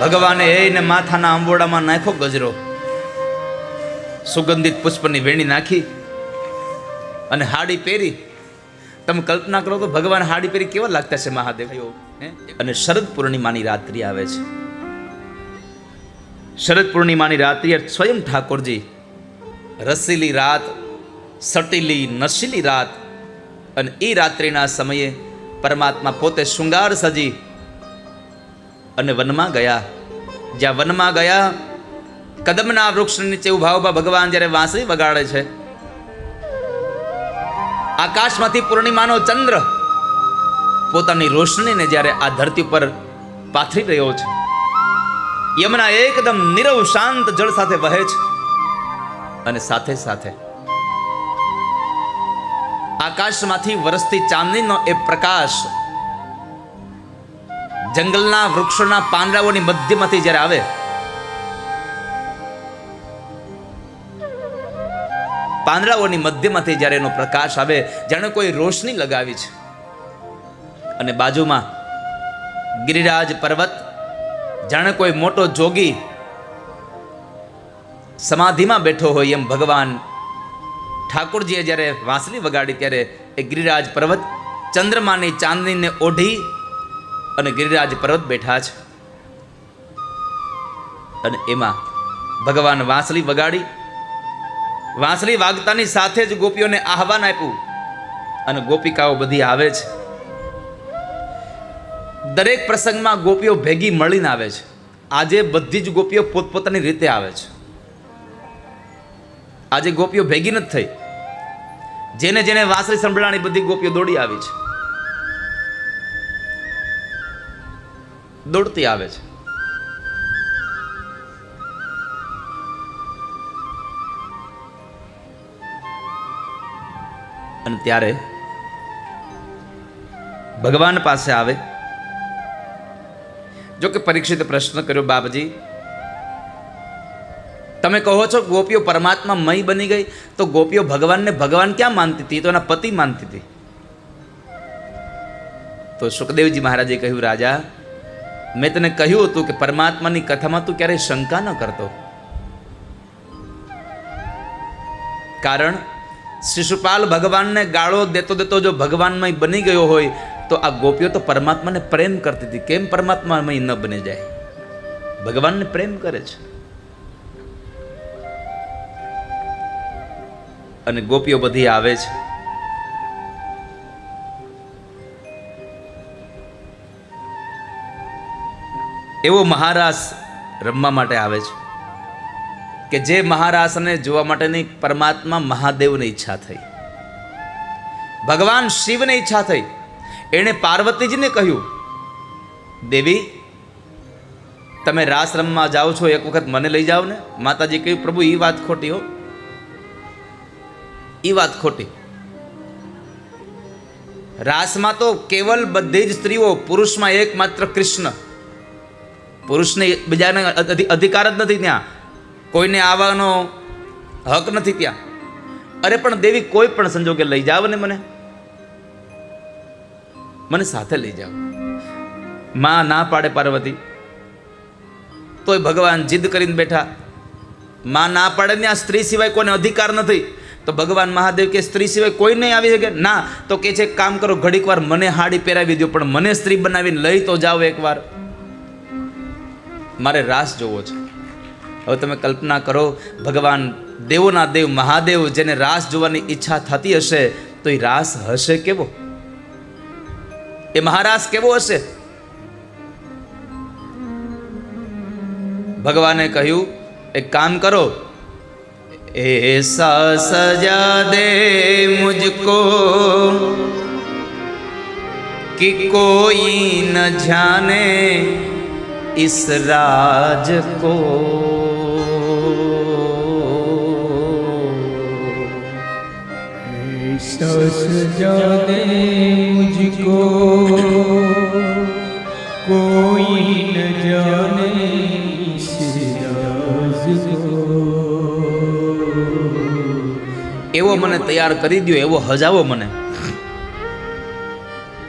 ભગવાને એને માથાના આંબોડામાં નાખ્યો ગજરો. સુગંધિત પુષ્પની વેણી નાખી અને હાડી પહેરી. તમે કલ્પના કરો તો ભગવાન હાડી પહેરી કેવા લાગતા છે મહાદેવ? અને શરદ પૂર્ણિમાની રાત્રિ આવે છે. શરદ પૂર્ણિમાની રાત્રિ સ્વયં ઠાકોરજી રસીલી રાત, સટીલી નશીલી રાત અને એ રાત્રિના સમયે પરમાત્મા પોતે શૃંગાર સજી અને વનમાં ગયા. જ્યાં વનમાં ગયા, કદમના વૃક્ષ નીચે ઊભા ઊભા ભગવાન જ્યારે વાંસળી વગાડે છે, આકાશમાંથી પૂર્ણિમાનો ચંદ્ર પોતાની રોશનીને જ્યારે આ ધરતી પર પાથરી રહ્યો છે, યમુના એકદમ નીરવ શાંત જળ સાથે વહે છે અને સાથે સાથે આકાશમાંથી વરસતી ચાંદનીનો એ પ્રકાશ જંગલના વૃક્ષોના પાંદડાઓની મધ્યમાંથી જ્યારે આવે, પાંદડાઓની મધ્યમાંથી જ્યારે એનો પ્રકાશ આવે, જાણે કોઈ રોશની લગાવી છે. અને બાજુમાં ગિરિરાજ પર્વત, જાણે કોઈ મોટો જોગી સમાધિમાં બેઠો હોય એમ ભગવાન ઠાકોરજીએ જ્યારે વાંસળી વગાડી ત્યારે એ ગિરિરાજ પર્વત ચંદ્રમાની ચાંદનીને ઓઢી અને ગિરિરાજ પર્વત બેઠા છે. અને એમાં ભગવાન વાંસળી વગાડી, વાંસળી વાગતાની સાથે જ ગોપીઓને આહવાન આપ્યું અને ગોપિકાઓ બધી આવે છે. દરેક પ્રસંગમાં ગોપીઓ ભેગી મળીને આવે છે. આજે બધી જ ગોપીઓ પોતપોતાની રીતે આવે છે. આજે ગોપીઓ ભેગી નથી થઈ. જેને જેને વાંસળી સંભળાણી બધી ગોપીઓ દોડી આવી છે. દોડતી આવે છે. અને ત્યારે ભગવાન પાસે આવે. જો કે પરીક્ષિત પ્રશ્ન કર્યો, બાપજી, તમે કહો છો ગોપીઓ પરમાત્મા મય બની ગઈ, તો ગોપીઓ ભગવાનને ભગવાન ક્યાં માનતી હતી? તો એના પતિ માનતી હતી. તો સુખદેવજી મહારાજે કહ્યું, રાજા મેં તને કહ્યું હતું કે પરમાત્માની કથામાં તું ક્યારેય શંકા ન કરતો. કારણ શિશુપાલ ભગવાનને ગાળો દેતો દેતો જો ભગવાનમય બની ગયો હોય, તો આ ગોપીઓ તો પરમાત્માને પ્રેમ કરતી હતી. કેમ પરમાત્મામય ન બની જાય? ભગવાનને પ્રેમ કરે છે. અને ગોપીઓ બધી આવે છે. એવો મહારાસ રમવા માટે આવે છે કે જે મહારાસને જોવા માટેની પરમાત્મા મહાદેવની ઈચ્છા થઈ. ભગવાન શિવને ઈચ્છા થઈ. એણે પાર્વતીજીને કહ્યું, દેવી, તમે રાસ રમવા જાઓ છો, એક વખત મને લઈ જાઓ ને. માતાજી કહ્યું, પ્રભુ એ વાત ખોટી હો. એ વાત ખોટી. રાસમાં તો કેવલ બધી જ સ્ત્રીઓ પુરુષમાં એકમાત્ર કૃષ્ણ. પુરુષને બીજાને અધિકાર જ નથી ત્યાં. કોઈને આવવાનો હક નથી ત્યાં. અરે પણ દેવી કોઈ પણ સંજોગે લઈ જાવ ને મને. મને સાથે લઈ જાઓ માં ના પાડે પાર્વતી. તોય ભગવાન જીદ કરીને બેઠા. માં ના પાડે ને આ સ્ત્રી સિવાય કોઈને અધિકાર નથી. તો ભગવાન મહાદેવ કે સ્ત્રી સિવાય કોઈ નહીં આવી શકે? ના. તો કે છે, કામ કરો ઘડીક વાર મને હાડી પહેરાવી દો પણ મને સ્ત્રી બનાવીને લઈ તો જાઓ એકવાર. મારે રાસ જોવો છે. હવે તમે કલ્પના કરો, ભગવાન દેવોના દેવ, મહાદેવ જેને રાસ જોવાની ઈચ્છા થતી હશે, તો એ રાસ હશે કેવો? એ મહારાસ કેવો હશે? ભગવાને કહ્યું, એક કામ કરો. એસા સજા દે મુજકો, કે કોઈ ન જાને इस राज को ऐसा सजा दे मुझको कोई न जाने इस राज को એવો મને તૈયાર કરી દો એવો હજાવો મને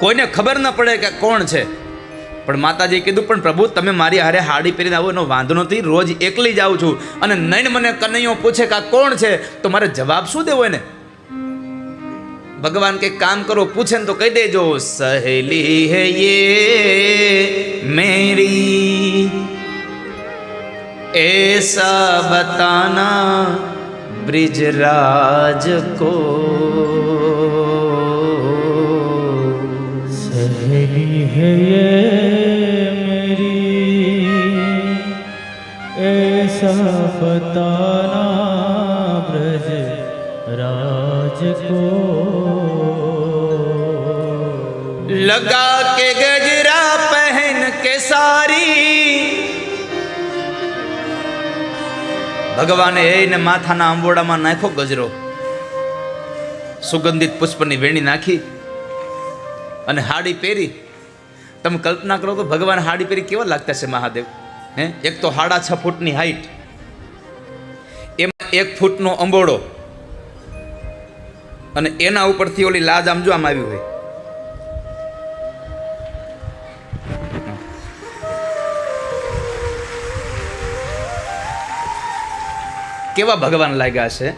કોઈને ખબર ન પડે કે કોણ છે પણ માતાજીએ કીધું, પણ પ્રભુ, તમે મારી હારે હાડી પહેરીને આવો, એનો વાંધો નથી, રોજ એકલી જ આવું છું. અને નૈન મને કનૈયો પૂછે કે આ કોણ છે? તો મારે જવાબ શું દેવો એને? ભગવાન કે, કામ કરો, પૂછે ને તો કહી દેજો, સહેલી હે યે મેરી એસા બતાના બ્રિજરાજ કો. સહેલી હે યે સપતાના બ્રજ રાજ કો લગા કે ગજરા પહેન કે સારી ભગવાને એને માથાના આંબોડામાં નાખ્યો ગજરો, સુગંધિત પુષ્પની વેણી નાખી અને હાડી પહેરી. તમે કલ્પના કરો તો ભગવાન હાડી પહેરી કેવા લાગતા છે મહાદેવ? હે? એક તો સાડા છ ફૂટની હાઈટ એમાં એક ફૂટનો અંબોડો. અને એના ઉપરથી ઓલી લાજ આમ જો આમ આવી હોય. કેવા ભગવાન લાગ્યા છે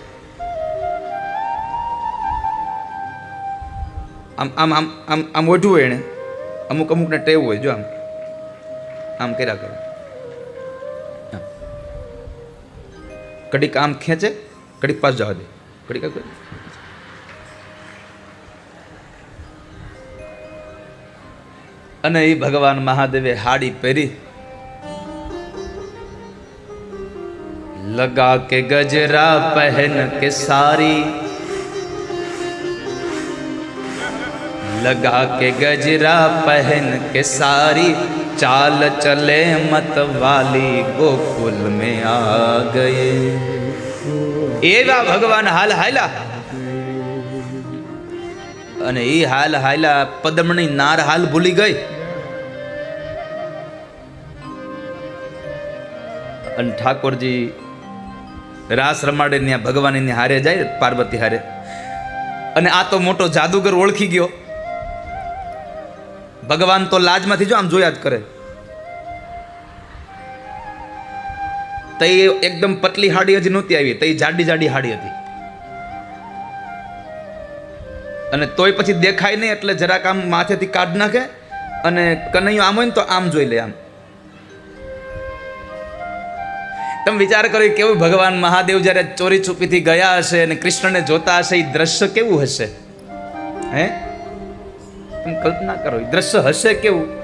આમ આમ આમ આમ આમ ઓઢું હોય એને અમુક અમુકને ટેવ હોય જો આમ. આમ કર્યા કરે. કડીક આમ ખેંચે, કડીક પાસ જવા દે. કડીક અને એ ભગવાન મહાદેવે હાડી પહેરી. લગા કે ગજરા પહેન કે સારી. લગા કે ગજરા પહેન કે સારી. चाल चले मत वाली गोकुल में आ गए એવા ભગવાન હાલ હાયલા અને એ હાલ હાયલા પદમણી નાર હાલ ભૂલી ગઈ અને ઠાકોરજી રાસ રમાડે ત્યાં ભગવાન એની હારે જાય પાર્વતી હારે અને આ તો મોટો જાદુગર ઓળખી ગયો ભગવાન તો લાજમાંથી જો આમ જોયા જ કરે. તઈ એકદમ પતલી હાડી હજી નહોતી આવી તઈ જાડી જાડી હાડી હતી. અને તોય પછી દેખાય નહીં, એટલે જરાક આમ માથેથી કાઢ નાખે અને કનૈયો આમ હોય ને તો આમ જોઈ લે આમ. તમે વિચાર કરો કેવું ભગવાન મહાદેવ જ્યારે ચોરી છુપીથી ગયા હશે અને કૃષ્ણને જોતા હશે, એ દ્રશ્ય કેવું હશે? હે? તમે કલ્પના કરો દ્રશ્ય હશે કેવું?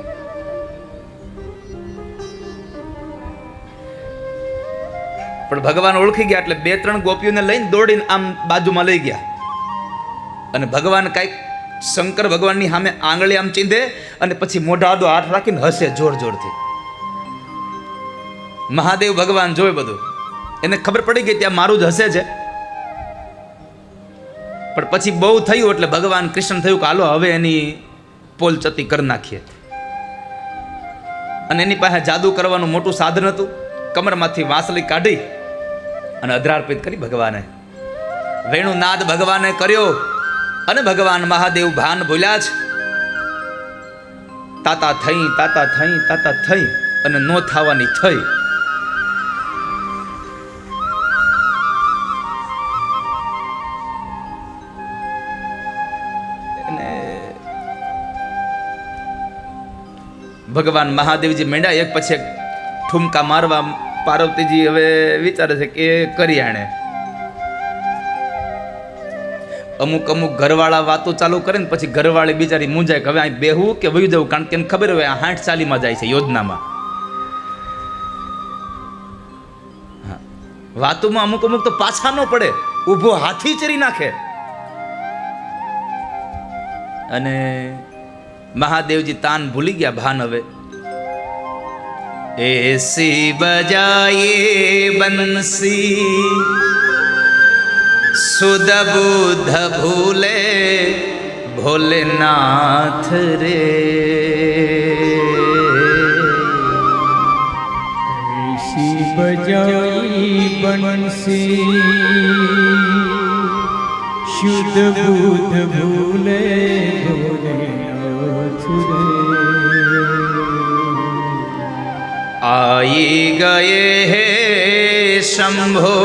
પણ ભગવાન ઓળખી ગયા એટલે બે ત્રણ ગોપીઓને લઈને દોડીને આમ બાજુમાં લઈ ગયા. અને ભગવાન કાંઈક શંકર ભગવાનની સામે આંગળી આમ ચીંધે અને પછી મોઢા આડો હાથ રાખીને હસે જોર જોરથી. મહાદેવ ભગવાન જોવે બધું. એને ખબર પડી ગઈ ત્યાં મારું જ હસે છે. પણ પછી બહુ થયું એટલે ભગવાન કૃષ્ણ થયું કે હાલો, હવે એની પોલ ચતી કરી નાખીએ. અને એની પાસે જાદુ કરવાનું મોટું સાધન હતું. કમરમાંથી વાંસલી કાઢી અને અધરાર્પિત કરી ભગવાને. વેણુ નાદ ભગવાને કર્યો અને ભગવાન મહાદેવ ભાન ભૂલ્યા જ. તાતા થઈ તાતા થઈ તાતા થઈ અને નો થવાની થઈ. અને ભગવાન મહાદેવજી મેંડા એક પછી એક ઠુમકા મારવા પાર્વતીજી હવે વિચારે છે કે કરી આણે. અમુક અમુક ઘરવાળા વાતો ચાલુ કરે ને પછી ઘરવાળી બિચારી મૂંઝાય કે હવે અહીં બેહવું કે વયું જવું? કારણ કે એમ ખબર હોય આ હાઠ ચાલીમાં જાય છે યોજનામાં. વાતોમાં અમુક અમુક તો પાછા ન પડે. ઊભો હાથી ચરી નાખે. અને મહાદેવજી તાન ભૂલી ગયા ભાન હવે. એસી બજાયે બંસી સુદ બુધ ભૂલે ભોલેનાથ રે. એસી બજાયે બંસી શુદ્ધ ભૂત ભૂલે આઈ ગયે હે શંભો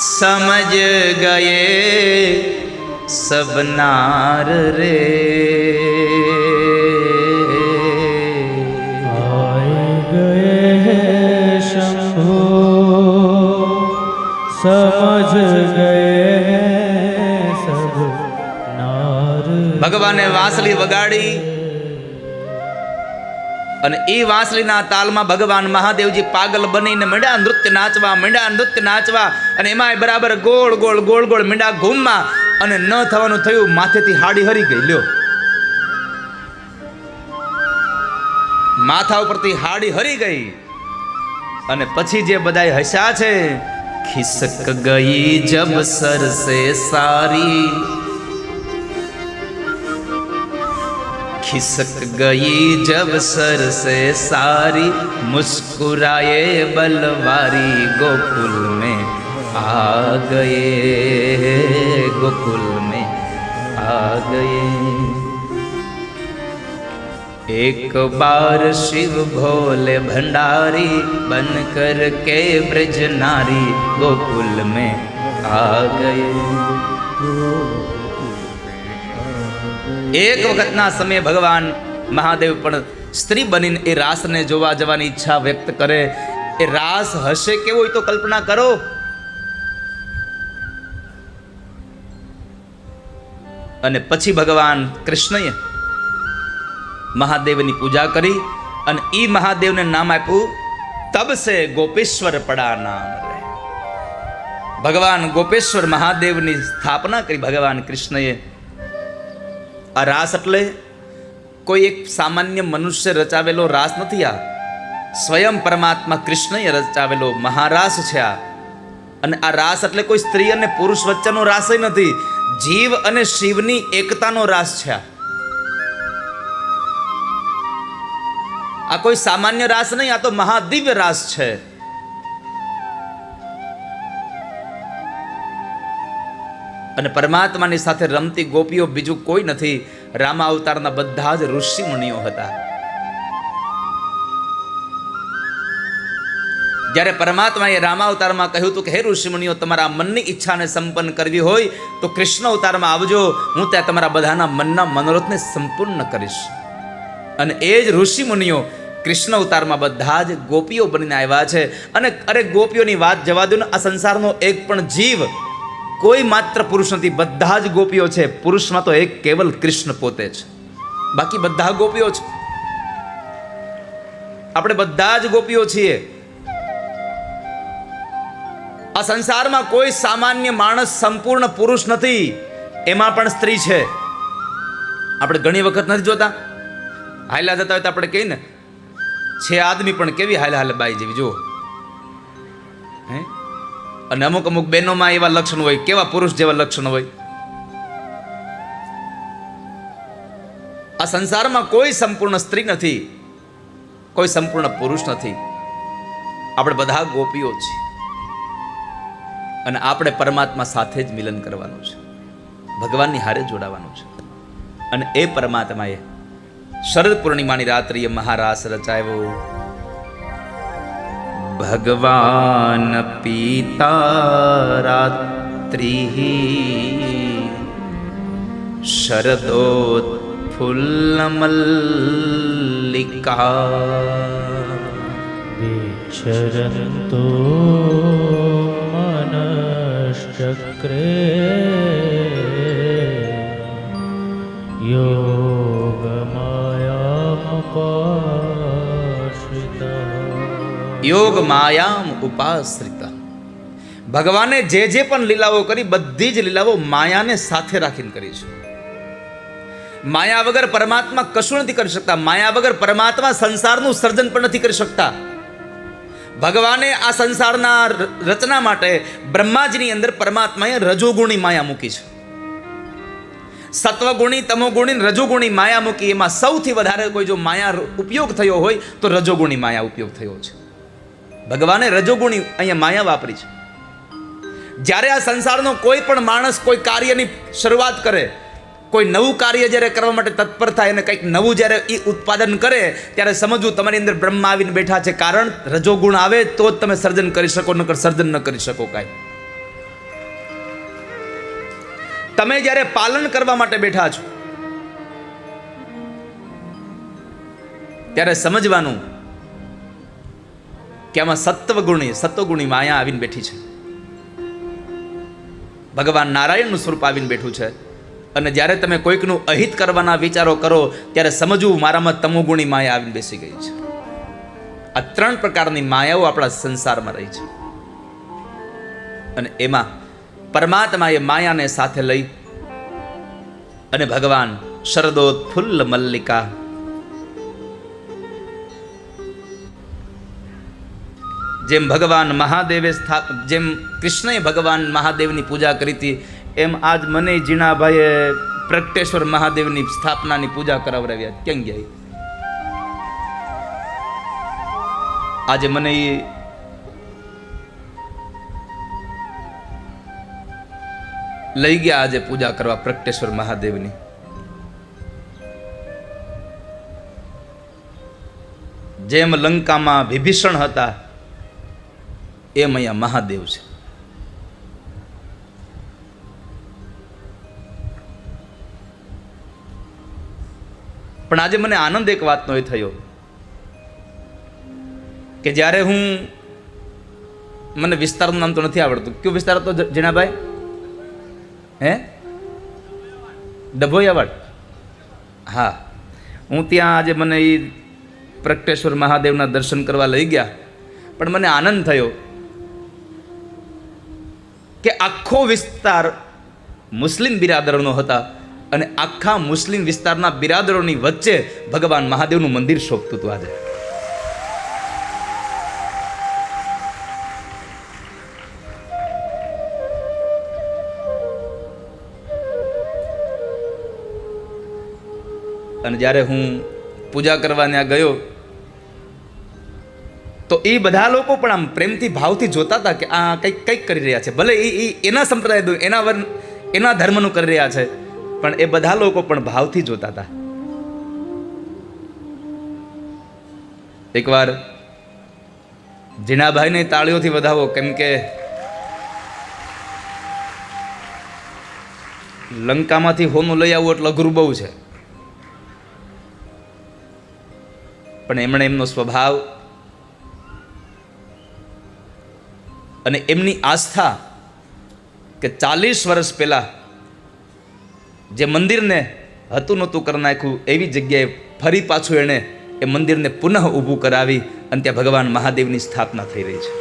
સમજ ગયે સબનાર રે. સમજ ગયે ભગવાને વાંસલી વગાડી અને એ વાંસલીના તાલમાં ભગવાન મહાદેવજી પાગલ બનીને મીંડા નૃત્ય નાચવા, મીંડા નૃત્ય નાચવા અને એમાંય બરાબર ગોળ ગોળ ગોળ ગોળ મીંડા ઘૂમમાં અને ન થવાનું થયું, માથેથી હાડી હરી ગઈ, લ્યો. માથા ઉપરથી હાડી હરી ગઈ અને પછી જે બધાય હસ્યા છે, ખિસક ગઈ જબ સરસે સારી खिसक गई जब सर से सारी मुस्कुराए बलवारी गोकुल में आ गए, गोकुल में आ गए। एक बार शिव भोले भंडारी बन कर के ब्रज नारी गोकुल में आ गए। એક વખતના સમયે ભગવાન મહાદેવ પણ સ્ત્રી બનીને એ રાસને જોવા જવાની ઈચ્છા વ્યક્ત કરે. એ રાસ હશે કેવો તો કલ્પના કરો. અને પછી ભગવાન કૃષ્ણએ મહાદેવની પૂજા કરી અને એ મહાદેવને નામ આપ્યું, તબ સે ગોપેશ્વર પડા નામ ભગવાન ગોપેશ્વર મહાદેવની સ્થાપના કરી ભગવાન કૃષ્ણએ આ રાસ એટલે કોઈ એક સામાન્ય મનુષ્ય રચાવેલો રાસ નથી આ. સ્વયં પરમાત્મા કૃષ્ણએ રચાવેલો મહારાસ છે આ. અને આ રાસ એટલે કોઈ સ્ત્રી અને પુરુષ વચ્ચેનો રાસ નથી. જીવ અને શિવની એકતાનો રાસ છે આ. આ કોઈ સામાન્ય રાસ નહીં, આ તો મહાદિવ્ય રાસ છે. અને પરમાત્માની સાથે રમતી ગોપીઓ બીજું કોઈ નથી. રામા અવતારના બધા જ ઋષિ મુનિઓ હતા. જ્યારે પરમાત્માએ રામા અવતારમાં કહ્યું હતું કે, હે ઋષિમુનિઓ, તમારા મનની ઈચ્છાને સંપન્ન કરવી હોય, તો કૃષ્ણ અવતારમાં આવજો. હું ત્યાં તમારા બધાના મનના મનોરથને સંપૂર્ણ કરીશ. અને એ જ ઋષિમુનિઓ કૃષ્ણ અવતારમાં બધા જ ગોપીઓ બનીને આવ્યા છે. અને અરે ગોપીઓની વાત જવા દો ને, આ સંસારનો એક પણ જીવ કોઈ માત્ર પુરુષ નથી, બધા જ ગોપીઓ છે. પુરુષમાં તો એક કેવલ કૃષ્ણ પોતે છે બાકી બધા ગોપીઓ છે આપણે બધા જ ગોપીઓ છીએ. આ સંસારમાં કોઈ સામાન્ય માણસ સંપૂર્ણ પુરુષ નથી. એમાં પણ સ્ત્રી છે. આપણે ઘણી વખત નથી જોતા. હાયલા જતા હોય તો આપણે કહીએ ને, છે આદમી પણ કેવી હાલ હાલ બાઈ જેવી, જુઓ. અને અમુક અમુક બહેનોમાં એવા લક્ષણ હોય. કેવા પુરુષ જેવા લક્ષણ હોય? આ સંસારમાં કોઈ સંપૂર્ણ સ્ત્રી નથી. કોઈ સંપૂર્ણ પુરુષ નથી. આપણે બધા ગોપીઓ છીએ. અને આપણે પરમાત્મા સાથે જ મિલન કરવાનું છે. ભગવાનની હારે જોડાવાનું છે. અને એ પરમાત્માએ શરદ પૂર્ણિમાની રાત્રિએ મહારાસ રચાયો भगवान् पीता रात्रिः शरदोत्फुल्लमल्लिका विच्छरतो मनश्चक्रे। योगमायामपा યોગ માયામ ઉપાશ્રિત. ભગવાને જે જે પણ લીલાઓ કરી, બધી જ લીલાઓ માયાને સાથે રાખીને કરી છે. માયા વગર પરમાત્મા કશું નથી કરી શકતા. માયા વગર પરમાત્મા સંસારનું સર્જન પણ નથી કરી શકતા. ભગવાને આ સંસારના રચના માટે બ્રહ્માજીની અંદર પરમાત્માએ રજોગુણી માયા મૂકી છે. સત્વગુણી, તમોગુણી રજોગુણી માયા મૂકી. એમાં સૌથી વધારે કોઈ જો માયા ઉપયોગ થયો હોય, તો રજોગુણી માયા ઉપયોગ થયો છે. ભગવાને રજોગુણી અહીંયા માયા વાપરી છે. જ્યારે આ સંસારનો કોઈ પણ માણસ કોઈ કાર્યની શરૂઆત કરે, કોઈ નવું કાર્ય જ્યારે કરવા માટે તત્પર થાય અને કંઈક નવું જ્યારે એ ઉત્પાદન કરે, ત્યારે સમજવું તમારી અંદર બ્રહ્મા આવીને બેઠા છે. કારણ રજોગુણ આવે તો જ તમે સર્જન કરી શકો, નકર સર્જન ન કરી શકો કાંઈ. તમે જ્યારે પાલન કરવા માટે બેઠા છો, ત્યારે સમજવાનું કે આમાં સત્વગુણી સત્વગુણી માયા આવીને બેઠી છે. ભગવાન નારાયણનું સ્વરૂપ આવીને બેઠું છે. અને જ્યારે તમે કોઈકનું અહિત કરવાના વિચારો કરો, ત્યારે સમજવું મારામાં તમોગુણી માયા આવીને બેસી ગઈ છે. આ ત્રણ પ્રકારની માયાઓ આપણા સંસારમાં રહી છે. અને એમાં પરમાત્માએ માયાને સાથે લઈ અને ભગવાન શરદોત્ફુલ્લ મલ્લિકા જેમ ભગવાન મહાદેવે સ્થાપ જેમ કૃષ્ણએ ભગવાન મહાદેવની પૂજા કરી હતી, એમ આજ મને જીણાભાઈએ પ્રગટેશ્વર મહાદેવની સ્થાપનાની પૂજા કરાવડાવ્યા ક્યાં ગયા આજે મને એ લઈ ગયા આજે પૂજા કરવા પ્રગટેશ્વર મહાદેવની. જેમ લંકામાં વિભીષણ હતા એમ અહીંયા મહાદેવ છે. પણ આજે મને આનંદ એક વાતનો એ થયો કે જ્યારે હું મને વિસ્તારનું નામ તો નથી આવડતું. કયું વિસ્તાર હતો જીણાભાઈ હે? ડભોયાવાડ હા. હું ત્યાં આજે મને એ પ્રગટેશ્વર મહાદેવના દર્શન કરવા લઈ ગયા. પણ મને આનંદ થયો કે આખો વિસ્તાર મુસ્લિમ બિરાદરોનો હતા અને આખા મુસ્લિમ વિસ્તારના બિરાદરોની વચ્ચે ભગવાન મહાદેવનું મંદિર શોભતું હતું આજે. અને જ્યારે હું પૂજા કરવા ત્યાં ગયો તો એ બધા લોકો પણ આમ પ્રેમથી, ભાવથી જોતા હતા કે આ કંઈક કંઈક કરી રહ્યા છે. ભલે એ એના સંપ્રદાય એના વર્ણ એના ધર્મનું કરી રહ્યા છે, પણ એ બધા લોકો પણ ભાવથી જોતા હતા. એકવાર જીણાભાઈને તાળીઓથી વધાવો, કેમ કે લંકામાંથી હોનું લઈ આવવું એટલે અઘરું બહુ છે. પણ એમણે એમનો સ્વભાવ અને એમની આસ્થા કે ચાલીસ વર્ષ પહેલાં જે મંદિરને હતું નહોતું કરી નાખ્યું, એવી જગ્યાએ ફરી પાછું એણે એ મંદિરને પુનઃ ઊભું કરાવી અને ત્યાં ભગવાન મહાદેવની સ્થાપના થઈ રહી છે.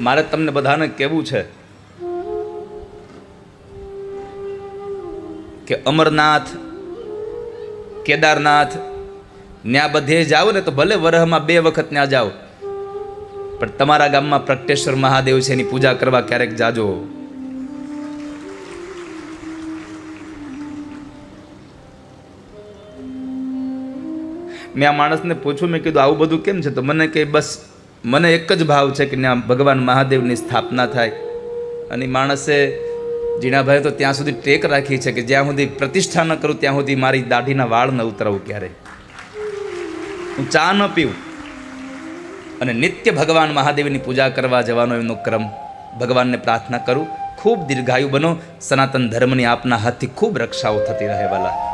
મારે તમને બધાને કહેવું છે કે અમરનાથ, કેદારનાથ ત્યાં બધે જાઓ ને તો ભલે વરહમાં બે વખત ત્યાં જાઓ પણ તમારા ગામમાં પ્રગટેશ્વર મહાદેવ છે, એની પૂજા કરવા ક્યારેક જાજો. મેં આ માણસને પૂછ્યું, મેં કીધું, આવું બધું કેમ છે? તો મને કે, બસ, મને એક જ ભાવ છે કે ત્યાં ભગવાન મહાદેવની સ્થાપના થાય. અને માણસે જીણાભાઈ તો ત્યાં સુધી ટેક રાખી છે કે જ્યાં સુધી પ્રતિષ્ઠા ન કરું, ત્યાં સુધી મારી દાઢીના વાળ ન ઉતરવું ક્યારે. હું ચા ન પીવું. અને નિત્ય ભગવાન મહાદેવની પૂજા કરવા જવાનો એમનો ક્રમ. ભગવાનને પ્રાર્થના કરું, ખૂબ દીર્ઘાયુ બનો, સનાતન ધર્મની આપના હાથથી ખૂબ રક્ષાઓ થતી રહે, વાલા.